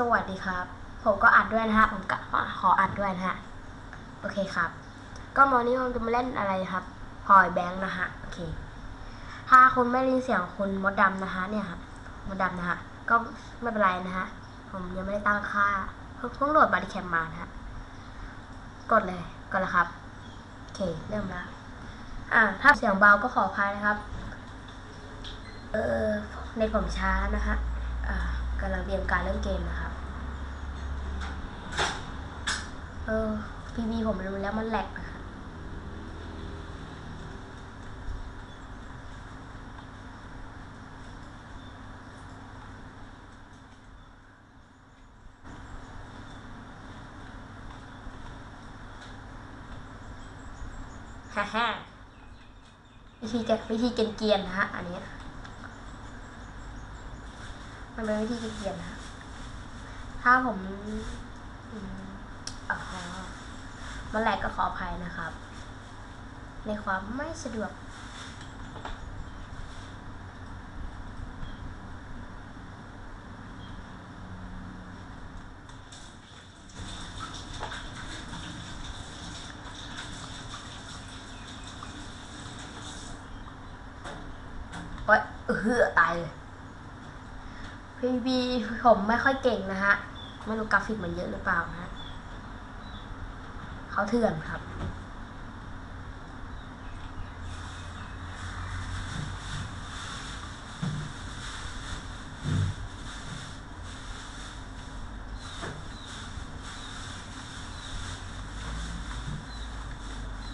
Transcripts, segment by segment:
สวัสดีครับ ผมก็อัดด้วยนะฮะ ผมก็ขออัดด้วยนะฮะ โอเคครับ ก็มอนี้ผมจะมาเล่นอะไรครับพอยแบงค์นะฮะ โอเค ถ้าคุณไม่ได้ยินเสียงคุณมดดำนะฮะ เนี่ยครับ มดดำนะฮะ ก็ไม่เป็นไรนะฮะ ผมยังไม่ได้ตั้งค่า เพิ่งโหลดบัตรแคมมานะฮะ กดเลยกดแล้วครับ โอเค เริ่มแล้ว อ่า ถ้าเสียงเบาก็ขออภัยนะครับ เออในผมช้านะฮะ อ่ากำลังเตรียมการเล่นเกมนะครับ เออพีบีผมรู้แล้วมันแหลกนะคะฮ่าฮ่าวิธีจะวิธีเกรียนๆนะฮะอันเนี้ยมันเป็นวิธีเกรียนๆนะฮะถ้าผมอืมอ๋อ มันแหลกก็ขออภัยนะครับ ในความไม่สะดวกโอ๊ยเออตายเลยพีบีผมไม่ค่อยเก่งนะฮะ ไม่รู้กราฟิกมันเยอะหรือเปล่านะ เขาเถื่อนครับ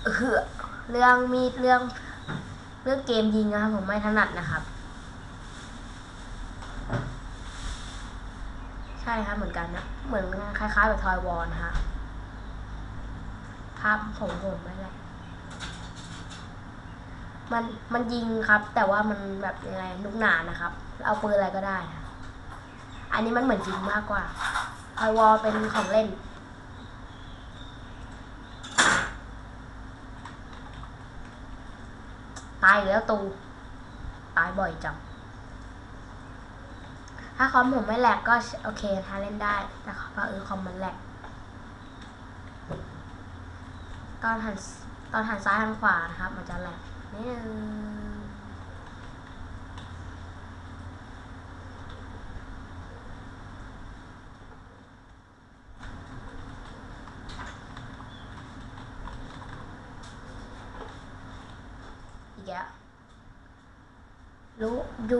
เออเรื่องมีดเรื่องเรื่องเกมยิงนะครับผมไม่ถนัดนะครับ ใช่ครับเหมือนกันนะ เหมือนคล้ายๆแบบทอยวอลนะฮะ ภาพของผมไม่ไรมันมันยิงครับ แต่ว่ามันแบบยังไงลูกหนานะครับ เอาปืนอะไรก็ได้นะอันนี้มันเหมือนจริงมากกว่าทอวอลเป็นของเล่น ตายแล้วตู ตายบ่อยจังถ้าคอมผมไม่แหลกก็โอเคถ้าเล่นได้ แต่เพราเออคอมมันแหลก ตอนหันตอนหันซ้ายหันขวานะครับ มันจะแหลกนิดนึงอีกแล้วรู้ดู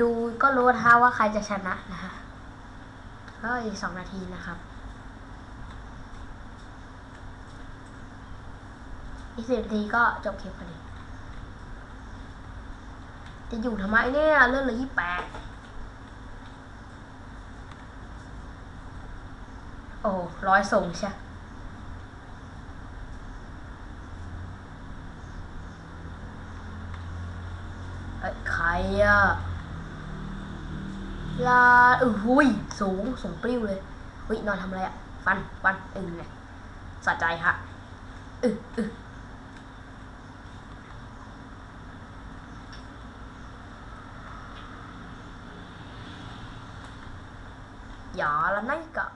ดูก็รู้นะคะว่าใครจะชนะนะคะก็อีกสองนาทีนะครับ อีกสิบนาทีก็จบคลิปพอดี จะอยู่ทำไมเนี่ยเรื่องเลือยี่แปดโอ้ร้อยส่งใช่เอ้ยใครอะลาออหุยสูง สูงปลิ้วเลยหุยนอนทำอะไรอะฟัน ฟันอึงเนี่ยสะใจฮะอึอึ อย่าละไนกะ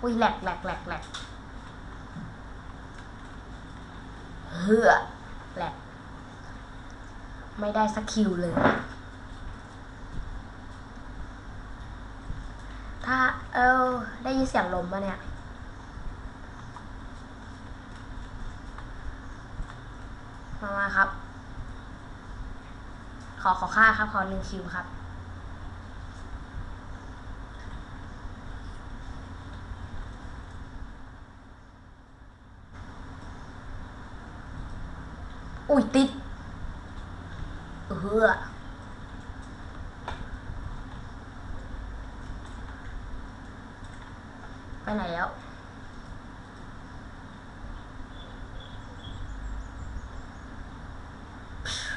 อุ้ยแหลกแหลกแหลกแหลกเฮือแหลกไม่ได้สักคิวเลย ถ้าเออได้ยินเสียงลมปะเนี่ยมามาครับ ขอขอค่าครับ ขอหนึ่งคิวครับ อุ้ยติดเออไปไหนแล้ว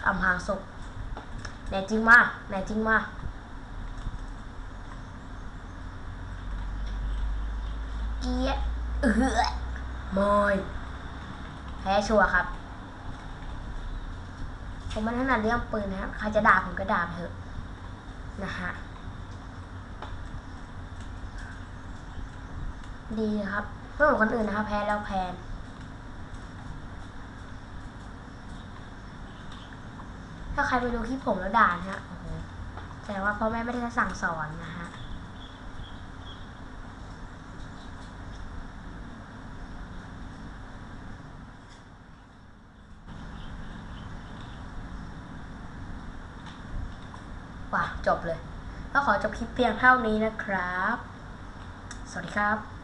อำพางศพ แน่จริงมาแน่จริงมาเกียเออมอยแพ้ชัวร์ครับ ผมไม่ถนัดเรื่องปืนนะครับใครจะด่าผมก็ด่าไปเถอะนะฮะดีครับไม่เหมือนคนอื่นนะครับ แพ้แล้วแพ้ ถ้าใครไปดูคลิปผมแล้วด่านะฮะโอ้โหแสดงว่าพ่อแม่ไม่ได้สั่งสอนนะฮะว่ะจบเลย ก็ขอจบคลิปเพียงเท่านี้นะครับ สวัสดีครับ